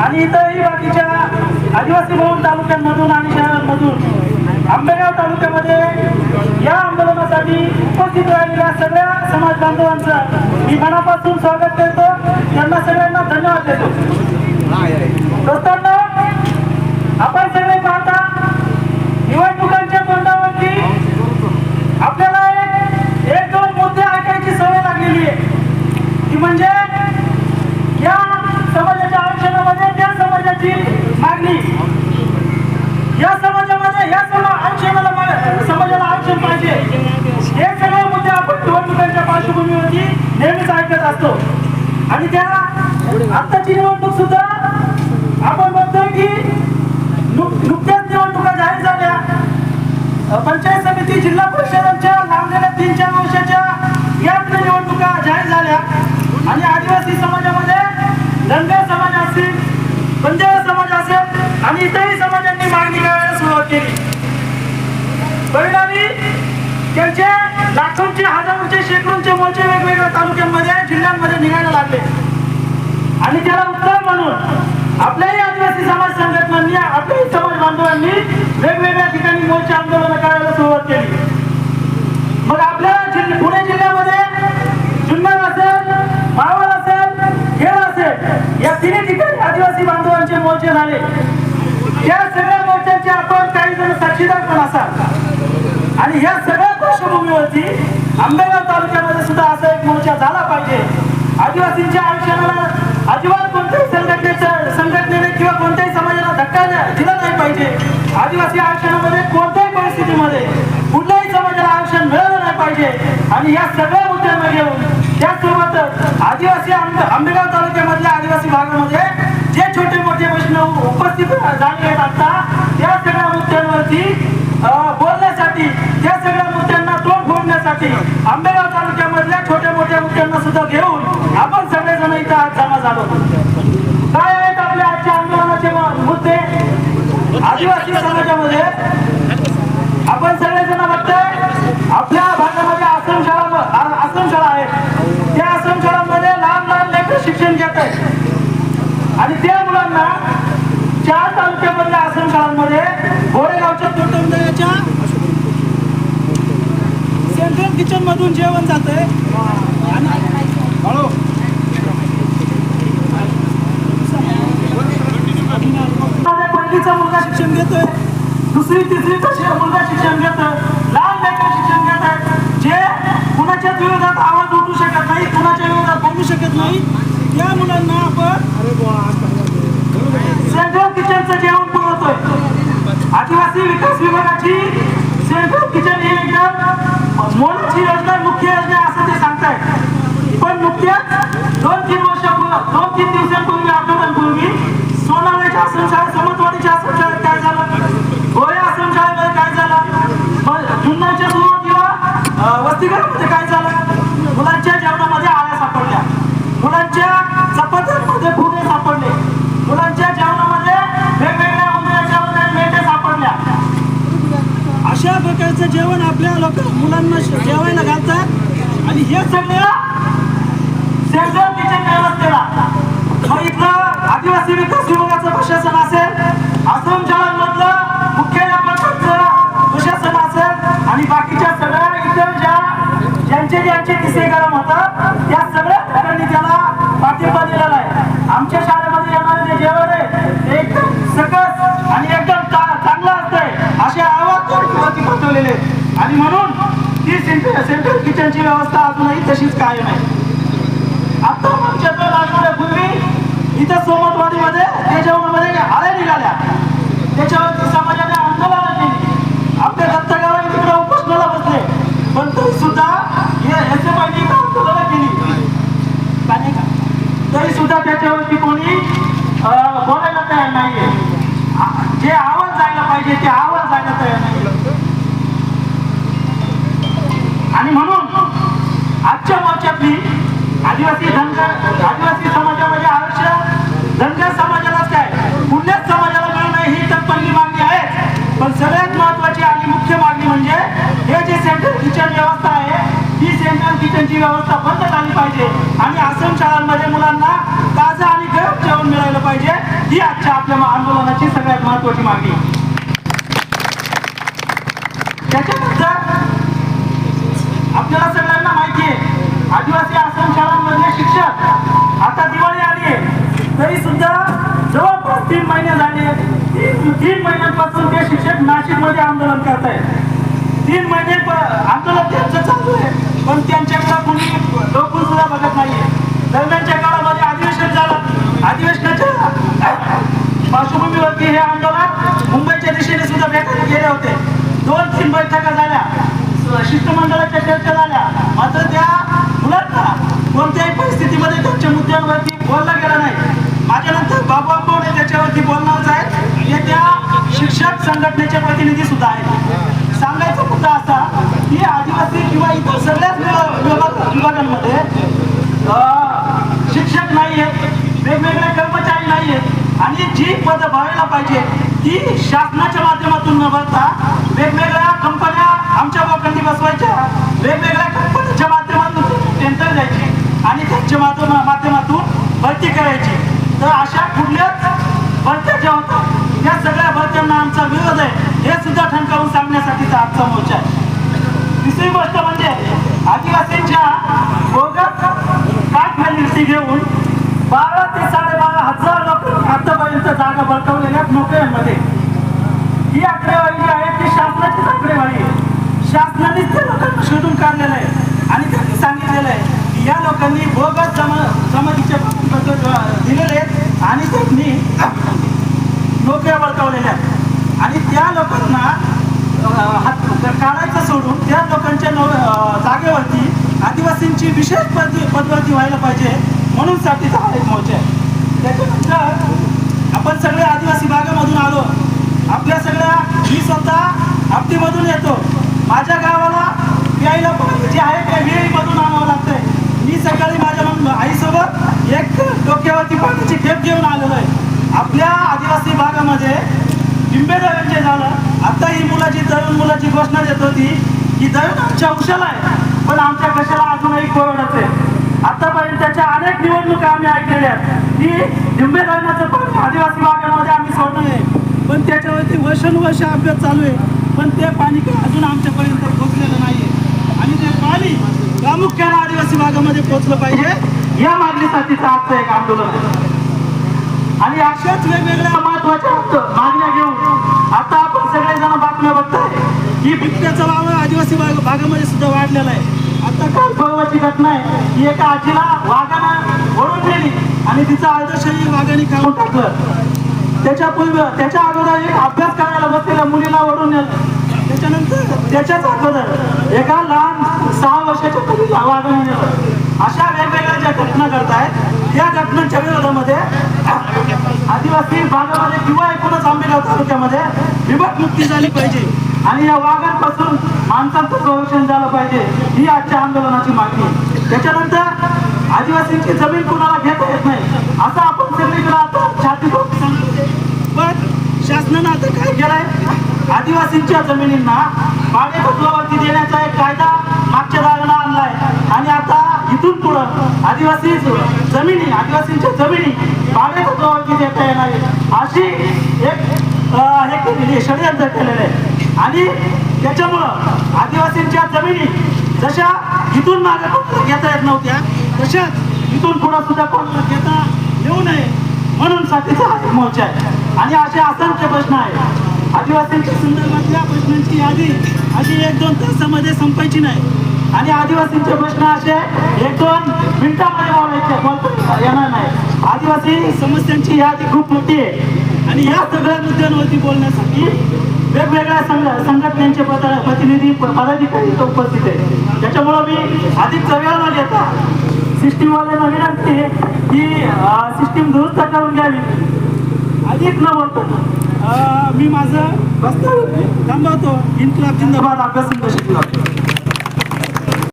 आणि इतरही बाकीच्या आदिवासी बहुल तालुक्यांमधून आणि शहरांमधून आंबेगाव तालुक्यामध्ये या आंदोलनासाठी उपस्थित राहिलेल्या सगळ्या समाज बांधवांचं मी मनापासून स्वागत करतो. त्यांना सगळ्यांना धन्यवाद देतो. दोस्तांना आपण सगळे पाहता निवडणुकांच्या तोंडावरती आपल्याला एक- एक दोन मुद्दे ऐकायची सवय लागलेली आहे. ती म्हणजे करण्याची मागणी. या समाजामध्ये या सर्व आरक्षणाला समाजाला आरक्षण पाहिजे. हे सगळे मुद्दे आपण निवडणुकांच्या पार्श्वभूमीवरती नेहमीच ऐकत असतो. आणि त्या आत्ताची निवडणूक सुद्धा आपण बघतोय की नुकत्याच निवडणुका जाहीर झाल्या. पंचायत समिती जिल्हा परिषदांच्या लांबलेल्या तीन चार वर्षाच्या यात निवडणुका जाहीर झाल्या. आणि आदिवासी समाजामध्ये धनगर समाजात असेल बंजारा समाज असेल आणि इतरही समाजांनी मागणी करायला सुरुवात केली. परिणामी त्यांचे लाखोंचे हजारोचे शेकडोंचे मोर्चे वेगवेगळ्या तालुक्यांमध्ये जिल्ह्यांमध्ये निघायला लागले. आणि त्याला उत्तर म्हणून आपल्याही आदिवासी समाज संघटनांनी आपल्याही समाज बांधवांनी वेगवेगळ्या ठिकाणी मोर्चे आंदोलन करायला सुरुवात केली. मग आपल्या पुणे जिल्ह्यामध्ये जुन्नर असेल मावळ असेल खेळ असेल या तिन्ही ठिकाणी आदिवासी बांधवांचे मोर्चे झाले. या सगळ्या मोर्चांचे आपण काही जण साक्षीदार पण असाल. आणि या सगळ्या पार्श्वभूमीवरती आंबेगाव तालुक्यामध्ये सुद्धा असा एक मोर्चा झाला पाहिजे. आदिवासींच्या आयुष्याला अजिबात कोणत्याही संघटनेच्या संघटनेने किंवा कोणत्याही समाजाला धक्का दिला नाही पाहिजे. आदिवासी आरक्षणामध्ये कोणत्याही परिस्थितीमध्ये कुठल्याही समाजाला आरक्षण मिळालं नाही पाहिजे. आणि या सगळ्या मुद्द्यांना घेऊन त्याचसोबतच आदिवासी आंबेगाव तालुक्यामधल्या आदिवासी भागामध्ये जे छोटे उपस्थित आता त्या सगळ्या मुद्द्यांवरती अं, बोलण्यासाठी त्या सगळ्या मुद्द्यांना तोड फोडण्यासाठी आंबेगाव तालुक्यामधल्या छोट्या मोठ्या मुद्द्यांना सुद्धा घेऊन आपण सगळेजण इथं आज जमा झालो काय आहेत आपल्या आजच्या आंदोलनाचे म- मुद्दे आदिवासी समाजामध्ये आपण सगळेजण बघतोय आपल्या भागामध्ये आश्रमशाळा आ- आश्रमशाळा आहेत त्या आश्रमशाळांमध्ये लहान लहान लेकर शिक्षण घेत आहेत आणि त्या मुलांना चार तालुक्यामधल्या आश्रमशाळांमध्ये गोरेगावच्या तोटमदयाच्या सेंट्रल किचन मधून जेवण जात आहे पहिलीचा मुलगा शिक्षण घेतोय. दुसरी तिसरीचा मुलगा शिक्षण घेतोय. लहान लेकर शिक्षण घेत आहेत जे कुणाच्याच विरोधात आवाज उठू शकत नाही कुणाच्या विरोधात बोलू शकत नाही त्या मुलांना आपण सेंट्रल किचनचं जेवण पुरवतोय. आदिवासी विकास विभागाची सेंट्रल किचन ही एकदम मोलाची योजना मुख्य योजना असं ते सांगतायत पण नुकत्याच दोन तीन वर्षापूर्वी दोन तीन दिवसांपूर्वी आठवड्यांपूर्वी सोनावळ्याच्या आश्रमशाळा समतवाडीच्या आश्रमशाळेत काय झालं? गोळे आश्रमशाळेमध्ये काय झालं? जुन्नाच्या सुरुवातीला अं, वसतिगृहामध्ये काय झालं? मुलांच्या जेवणामध्ये अशा प्रकारचं जेवण आपल्या लोक मुलांना जेवायला घालतात. आणि हे सगळं सेंट्रल किचन व्यवस्थेला. मग इथलं आदिवासी विकास विभागाचं प्रशासन असेल आश्रमशाळांमधलं मुख्य प्रशासन असेल आणि बाकीच्या सगळ्या इतर ज्या ज्यांचे ज्यांचे किस्से गरम होतात त्या सगळ्या लोकांनी त्याला पाठिंबा दिला बनवलेले आणि म्हणून ती सेंट्रल सेंट्रल किचनची व्यवस्था अजूनही तशीच कायम आहे. आता मागच्या दोन आठवड्यापूर्वी इथं सोमतवाडीमध्ये त्याच्यामध्ये जेवणामध्ये आळ्या निघाल्या. त्याच्यावरती समाजाने आंदोलन केली. आपल्या दत्तगावला तिकडे उपोषणाला बसले. पण तरी सुद्धा हे याच्या पाहिजे इथं आंदोलन केली. तरी सुद्धा त्याच्यावरती कोणी अं, बोलायला तयार नाहीये. जे आवाज जायला पाहिजे ते आवाज जायला तयार नाही आणि म्हणून आजच्या मोर्चातली आदिवासी धनगर आदिवासी समाजामध्ये आरक्षण धनगर समाजालाच काय कुठल्याच समाजाला मिळणं ही तर पहिली मागणी आहे. पण सगळ्यात महत्वाची आणि मुख्य मागणी म्हणजे हे जे सेंट्रल किचन व्यवस्था आहे ही सेंट्रल किचनची व्यवस्था बंद झाली पाहिजे. आणि आश्रम शाळांमध्ये मुलांना ताजा आणि गरम जेवण मिळालं पाहिजे. ही आजच्या आपल्या आंदोलनाची सगळ्यात महत्वाची मागणी. आहे. त्याच्यानंतर आपल्याला सगळ्यांना माहिती आहे. आदिवासी आश्रम शाळांमधले शिक्षक आता दिवाळी आली आहे. तरी सुद्धा जवळपास तीन महिने झाले तीन तीन महिन्यांपासून ते शिक्षक नाशिकमध्ये आंदोलन करत आहेत. तीन महिने प- आंदोलन त्यांचं चालू आहे. पण त्यांच्याकडे कोणी लोकून सुद्धा बघत नाहीये. दरम्यानच्या काळामध्ये अधिवेशन झालं. अधिवेशनाच्या पार्श्वभूमीवरती हे आंदोलन मुंबईच्या दिशेने सुद्धा भेटायला गेले होते. दोन तीन बैठका झाल्या. शिष्टमंडळाच्या चर्चा झाल्या मात्र त्या मुलांना कोणत्याही परिस्थितीमध्ये त्यांच्या मुद्द्यांवरती बोलला गेला नाही माझ्यानंतर बाबा कोण त्याच्यावरती बोलणारच आहे हे त्या शिक्षक संघटनेचे प्रतिनिधी सुद्धा आहेत सांगायचा मुद्दा असा की आदिवासी किंवा इतर सगळ्याच विभाग- विभाग- विभागांमध्ये अं, शिक्षक नाही आहेत वेगवेगळे कर्मचारी नाही आहेत आणि जी पदं व्हायला पाहिजे ती शासनाच्या माध्यमातून न भरता वेगवेगळ्या कंपन्या आमच्या लोकांनी बसवायच्या वेगवेगळ्या कंपन्यांच्या माध्यमातून टेंडर द्यायची आणि त्यांच्या माध्यम माध्यमातून भरती करायची. तर अशा कुठल्याच भरत्या ज्या होतात त्या सगळ्या भरत्यांना आमचा विरोध आहे. हे सुद्धा ठणकावून सांगण्यासाठीचा आजचा मोर्चा आहे. तिसरी गोष्ट म्हणजे आदिवासींच्या बोगस काठखाली घेऊन बारा ते साडेबारा हजार लोक आतापर्यंत जागा बळकावलेल्या नोकऱ्यांमध्ये ही आकडेवारी जी आहे ती शासनाचीच आकडेवारी आहे. शासनानेच त्या लोकांना शोधून काढलेलं आहे आणि त्यांनी सांगितलेलं आहे की या लोकांनी बोगस जमा जमातीचे दिलेले आहेत आणि त्यांनी नोकऱ्या बळकावलेल्या आहेत. आणि त्या लोकांना हात काढायचं सोडून त्या लोकांच्या जागेवरती आदिवासींची विशेष पद पदवरती व्हायला पाहिजे. म्हणून साठीचा हा एक मोर्चा आहे. त्याच्यानंतर आपण सगळे आदिवासी भागामधून आलो. आपल्या सगळ्या मी स्वतः आपटीमधून येतो. माझ्या गावाला यायला पाणी जे आहे ते विहिरीमधून आणावं लागतंय. मी सकाळी माझ्या आईसोबत एक डोक्यावरती पाण्याची खेप घेऊन आलेलो आहे. आपल्या आदिवासी भागामध्ये लिंबेदळण झालं. आता ही मुलाची तरुण मुलाची घोषणा देत होती की दळण आमच्या उशाला आहे. पण आमच्या कशाला अजूनही कोरडच आहे. आतापर्यंत त्याच्या अनेक निवडणुका आम्ही ऐकलेल्या आहेत. की लिंबे धरणाचं पण आदिवासी भागामध्ये आम्ही सोडलं आहे. पण त्याच्यावरती वर्षानुवर्ष अभ्यास चालू आहे. पण ते पाणी काय अजून आमच्यापर्यंत पोहोचलेलं नाही आहे आणि ते पाणी प्रामुख्याने आदिवासी भागामध्ये पोचलं पाहिजे. या मागणीसाठीचं आजचं एक आंदोलन. आहे आणि अशाच वेगवेगळ्या महत्त्वाच्या मागण्या घेऊन आता आपण सगळेजण बातम्या बघताय. की बिबट्याचा वावर आदिवासी भाग भागामध्ये सुद्धा वाढलेला आहे. आता काल परवाची घटना आहे की एका आजीला वाघानं ओढून नेली आणि तिचं अर्ध शरीर वाघाने खाऊन टाकलं. त्याच्या पूर्वी त्याच्या अगोदर एक अभ्यास करायला बसलेल्या मुलीला ओढून नेलं. त्याच्यानंतर त्याच्याच अगोदर एका लहान सहा वर्षाच्या मुलीला वाघाने नेलं. अशा वेगवेगळ्या ज्या घटना घडतायत या घटनांच्या विरोधामध्ये आदिवासी भागामध्ये किंवा एकूणच आंबेगाव तालुक्यामध्ये विभागमुक्ती झाली पाहिजे. आणि या वाघांपासून माणसांचं संरक्षण झालं पाहिजे ही आजच्या आंदोलनाची मागणी. त्याच्यानंतर आदिवासींची जमीन कुणाला घेता येत नाही असं आपण सगळीकडे आता छाती. पण शासनानं आता काय केलंय आदिवासींच्या जमिनींना भाडे तत्वावरती देण्याचा एक कायदा मागच्या दाराला आणलाय आणि आता इथून पुढं आदिवासी जमिनी आदिवासींच्या जमिनी भाडे तत्वावरती देता येणार. अशी एक हे केलेली षडयंत्र केलेलं आहे आणि त्याच्यामुळं आदिवासींच्या जमिनी जशा इथून मागे कोणाला घेता येत नव्हत्या तशाच इथून पुढं सुद्धा कोण घेता येऊ नये म्हणून साठीचा हा मोर्चा आहे. आणि असे असंख्य प्रश्न आहेत. आदिवासींच्या संदर्भातल्या प्रश्नांची यादी अशी एक दोन तासामध्ये संपायची नाही. आणि आदिवासींचे प्रश्न असे एक दोन मिनिटामध्ये बोलायचे येणार नाही. आदिवासी समस्यांची यादी खूप मोठी आहे. आणि या सगळ्या मुद्द्यांवरती बोलण्यासाठी वेगवेगळ्या संघ संघटनांचे प्रतिनिधी पदाधिकारी इथं उपस्थित आहेत. त्याच्यामुळं मी अधिक वेळ न घेता. सिस्टीमवाल्यांना विनंती आहे की सिस्टीम दुरुस्त करून घ्यावी. अधिक न बोलतो मी माझं प्रस्ताव थांबवतो इन्क्लाब जिंदाबाद. अभ्यास शिकला